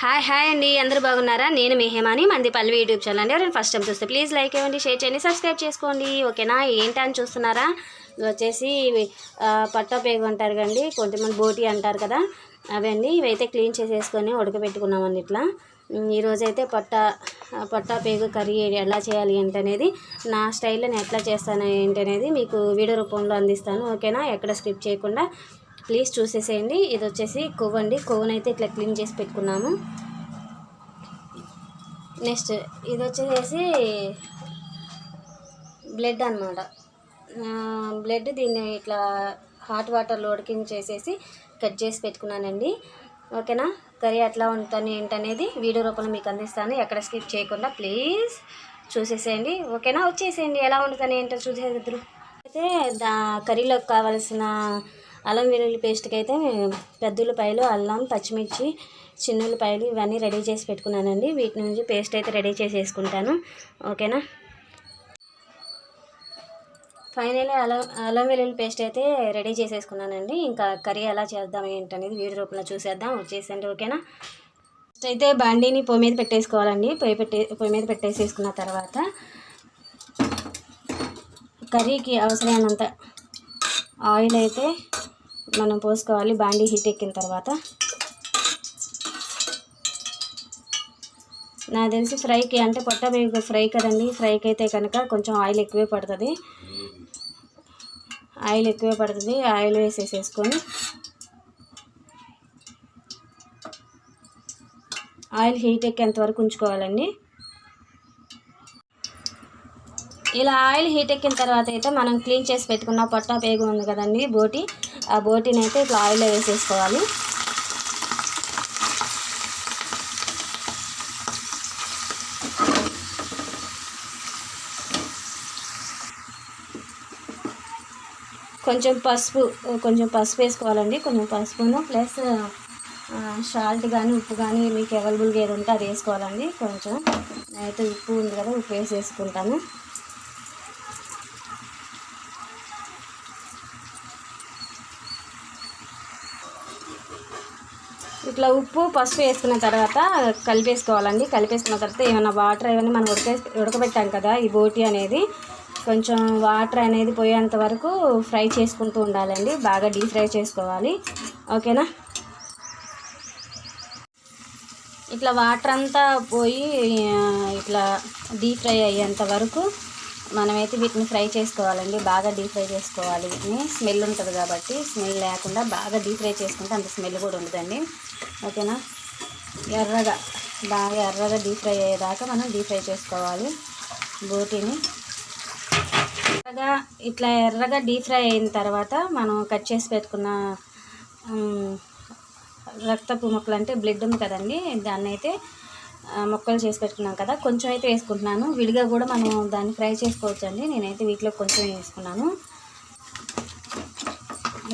Hi hi అండి. అందరూ బాగున్నారా? నేను మెహమాని మంది పల్లి యూట్యూబ్ ఛానల్ అండి. ఎవరైనా ఫస్ట్ టైం చూస్తే ప్లీజ్ లైక్ ఇవ్వండి షేర్ చేయండి సబ్స్క్రైబ్ చేసుకోండి. ఓకేనా? ఏంటని చూస్తున్నారా? వచ్చేసి పట్టపేగు అంటారు కండి కొంతమంది బోటి అంటారు కదా. అవండి ఇవైతే క్లీన్ చేసేసుకొని ఉడకబెట్టుకున్నామండి ఇట్లా. ఈరోజైతే పొట్ట అయితే పేగు కర్రీ ఎలా చేయాలి ఏంటనేది నా స్టైల్లో నేను ఎట్లా చేస్తాను ఏంటనేది మీకు వీడియో రూపంలో అందిస్తాను. ఓకేనా? ఎక్కడ స్కిప్ చేయకుండా ప్లీజ్ చూసేసేయండి. ఇది వచ్చేసి కొవ్వు అండి. కొవ్వునైతే ఇట్లా క్లీన్ చేసి పెట్టుకున్నాము. నెక్స్ట్ ఇది వచ్చేసి బ్లడ్ అనమాట బ్లడ్ దీన్ని ఇట్లా హాట్ వాటర్లో ఉడికించేసేసి కట్ చేసి పెట్టుకున్నానండి. ఓకేనా? కర్రీ ఎట్లా ఉంటుంది ఏంటనేది వీడియో రూపంలో మీకు అందిస్తాను. ఎక్కడ స్కిప్ చేయకుండా ప్లీజ్ చూసేసేయండి. ఓకేనా? వచ్చేసేయండి. ఎలా ఉంటుంది ఏంటో చూసేద్దరు అయితే దా కర్రీలోకి కావాల్సిన అల్లం వెల్లుల్లి పేస్ట్కి అయితే పెద్దుల్లిపాయలు అల్లం పచ్చిమిర్చి చిన్న ఉల్లిపాయలు ఇవన్నీ రెడీ చేసి పెట్టుకున్నానండి. వీటి నుంచి పేస్ట్ అయితే రెడీ చేసి వేసుకుంటాను ఓకేనా? ఫైనల్లీ అల్లం అల్లం వెల్లుల్లి పేస్ట్ అయితే రెడీ చేసేసుకున్నానండి. ఇంకా కర్రీ ఎలా చేద్దాం ఏంటనేది వీడియో రూపంలో చూసేద్దాం. వచ్చేసండి ఓకేనా? ఫస్ట్ అయితే బండిని పొయ్యి మీద పెట్టేసుకోవాలండి. పొయ్యి పెట్టే పొయ్యి మీద పెట్టేసేసుకున్న తర్వాత కర్రీకి అవసరమైనంత ఆయిల్ అయితే మనం పోసుకోవాలి. బాండీ హీట్ ఎక్కిన తర్వాత. నాకు తెలిసి ఫ్రైకి అంటే పొట్ట వేగు ఫ్రై కదండి. ఫ్రైకి అయితే కనుక కొంచెం ఆయిల్ ఎక్కువే పడుతుంది. ఆయిల్ ఎక్కువే పడుతుంది. ఆయిల్ వేసేసేసుకొని. ఆయిల్ హీట్ ఎక్కేంత వరకు ఉంచుకోవాలండి. ఇలా ఆయిల్ హీట్ ఎక్కిన తర్వాత అయితే మనం క్లీన్ చేసి పెట్టుకున్న పొట్ట పేగు ఉంది కదండి బోటి. ఆ బోటిని అయితే ఇట్లా ఆయిల్లో వేసేసుకోవాలి. కొంచెం పసుపు కొంచెం పసుపు వేసుకోవాలండి. కొంచెం పసుపును ప్లస్ సాల్ట్ కానీ ఉప్పు కానీ మీకు అవైలబుల్గా ఏది ఉంటే అది వేసుకోవాలండి. కొంచెం. అయితే ఉప్పు ఉంది కదా ఉప్పు వేసి వేసుకుంటాను ఇట్లా ఉప్పు పసుపు వేసుకున్న తర్వాత కలిపేసుకోవాలండి. కలిపేసుకున్న తర్వాత ఏమైనా వాటర్ ఏమైనా మనం ఉడకే ఉడకబెట్టాం కదా ఈ బోటి అనేది కొంచెం వాటర్ అనేది పోయేంత వరకు ఫ్రై చేసుకుంటూ ఉండాలండి. బాగా డీప్ ఫ్రై చేసుకోవాలి. ఓకేనా? ఇట్లా వాటర్ అంతా పోయి ఇట్లా డీప్ ఫ్రై అయ్యేంత వరకు మనమైతే వీటిని ఫ్రై చేసుకోవాలండి. బాగా డీప్ ఫ్రై చేసుకోవాలి. వీటిని స్మెల్ ఉంటుంది కాబట్టి స్మెల్ లేకుండా బాగా డీప్ ఫ్రై చేసుకుంటే అంత స్మెల్ కూడా ఉండదండి. ఓకేనా? ఎర్రగా బాగా ఎర్రగా డీప్ ఫ్రై అయ్యేదాకా మనం డీప్ ఫ్రై చేసుకోవాలి. బోటీని ఎర్రగా ఇట్లా ఎర్రగా డీప్ ఫ్రై అయిన తర్వాత మనం కట్ చేసి పెట్టుకున్న రక్తపు ముక్కలు అంటే బ్లడ్ ఉంది కదండి. దాన్ని అయితే ముక్కలు చేసి పెట్టుకున్నాం కదా కొంచెం అయితే వేసుకుంటున్నాను. విడిగా కూడా మనం దాన్ని ఫ్రై చేసుకోవచ్చు అండి నేనైతే వీటిలో కొంచెం వేసుకున్నాను.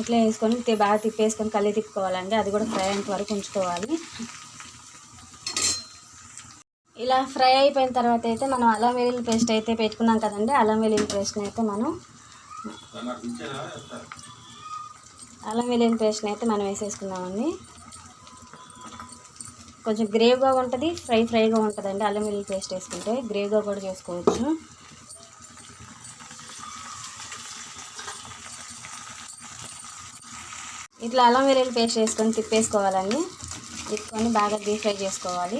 ఇట్లా వేసుకొని బాగా తిప్పేసుకొని కళ్ళి తిప్పుకోవాలండి. అది కూడా ఫ్రై అయ్యేంత వరకు ఉంచుకోవాలి. ఇలా ఫ్రై అయిపోయిన తర్వాత అయితే మనం అల్లం వెల్లుల్లి పేస్ట్ అయితే పెట్టుకున్నాం కదండి. అల్లం వెల్లుల్లి పేస్ట్ని అయితే మనం అల్లం వెల్లుల్లి పేస్ట్ని అయితే మనం వేసేసుకున్నామండి కొంచెం గ్రేవ్గా ఉంటుంది ఫ్రై ఫ్రైగా ఉంటుందండి. అల్లం వెల్లుల్లి పేస్ట్ వేసుకుంటే గ్రేవ్గా కూడా చేసుకోవచ్చు. ఇట్లా అల్లం వెల్లుల్లి పేస్ట్ వేసుకొని తిప్పేసుకోవాలండి. తిప్పుకొని బాగా డీప్ ఫ్రై చేసుకోవాలి.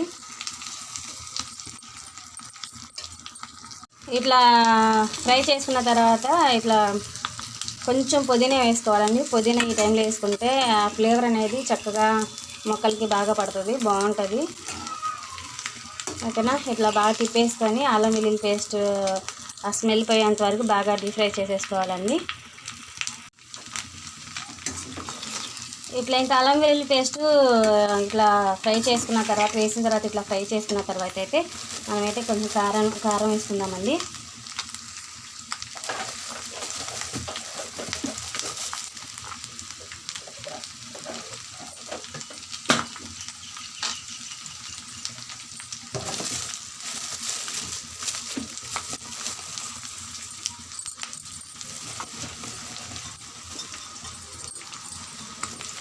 ఇట్లా ఫ్రై చేసుకున్న తర్వాత ఇట్లా కొంచెం పుదీనా వేసుకోవాలండి. పుదీనా ఈ టైంలో వేసుకుంటే ఆ ఫ్లేవర్ అనేది చక్కగా మొక్కలకి బాగా పడుతుంది బాగుంటుంది. ఓకేనా? ఇట్లా బాగా తిప్పేసుకొని అల్లం వెల్లుల్లి పేస్ట్ ఆ స్మెల్ పోయేంత వరకు బాగా డీప్ ఫ్రై చేసేసుకోవాలండి. ఇట్లా ఇంకా అల్లం వెల్లుల్లి పేస్ట్ ఇట్లా ఫ్రై చేసుకున్న తర్వాత వేసిన తర్వాత ఇట్లా ఫ్రై చేసుకున్న తర్వాత అయితే మనమైతే కొంచెం కారం కారం వేసుకుందామండి.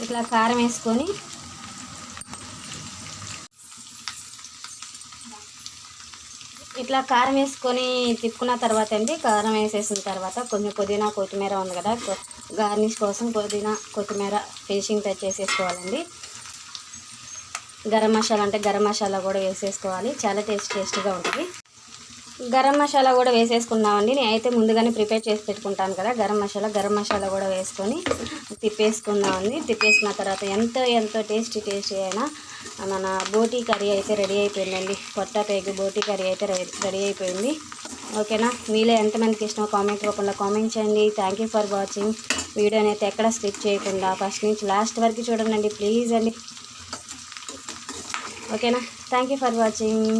ఇట్లా కారం వేసుకొని ఇట్లా కారం వేసుకొని తిప్పుకున్న తర్వాత అండి కారం వేసేసిన తర్వాత కొంచెం పుదీనా కొత్తిమీర ఉంది కదా గార్నిష్ కోసం పుదీనా కొత్తిమీర ఫినిషింగ్ టచ్ చేసేసుకోవాలండి. గరం మసాలా అంటే గరం మసాలా కూడా వేసేసుకోవాలి చాలా టేస్ట్ టేస్ట్గా ఉంటుంది. గరం మసాలా కూడా వేసేసుకున్నామండి. నేనైతే ముందుగానే ప్రిపేర్ చేసి పెట్టుకుంటాను కదా గరం మసాలా గరం మసాలా కూడా వేసుకొని తిప్పేసుకున్నామండి తిప్పేసుకున్న తర్వాత ఎంతో ఎంతో టేస్టీ టేస్టీ అయినా మన బోటీ కర్రీ అయితే రెడీ అయిపోయిందండి. కొత్త పేగు బోటీ కర్రీ అయితే రెడీ రెడీ అయిపోయింది. ఓకేనా? మీలో ఎంతమందికి ఇష్టమో కామెంట్ రూపంలో కామెంట్ చేయండి. థ్యాంక్ యూ ఫర్ వాచింగ్ వీడియోని అయితే ఎక్కడ స్కిప్ చేయకుండా ఫస్ట్ నుంచి లాస్ట్ వరకు చూడండి. ప్లీజ్ అండి. ఓకేనా? Thank you for watching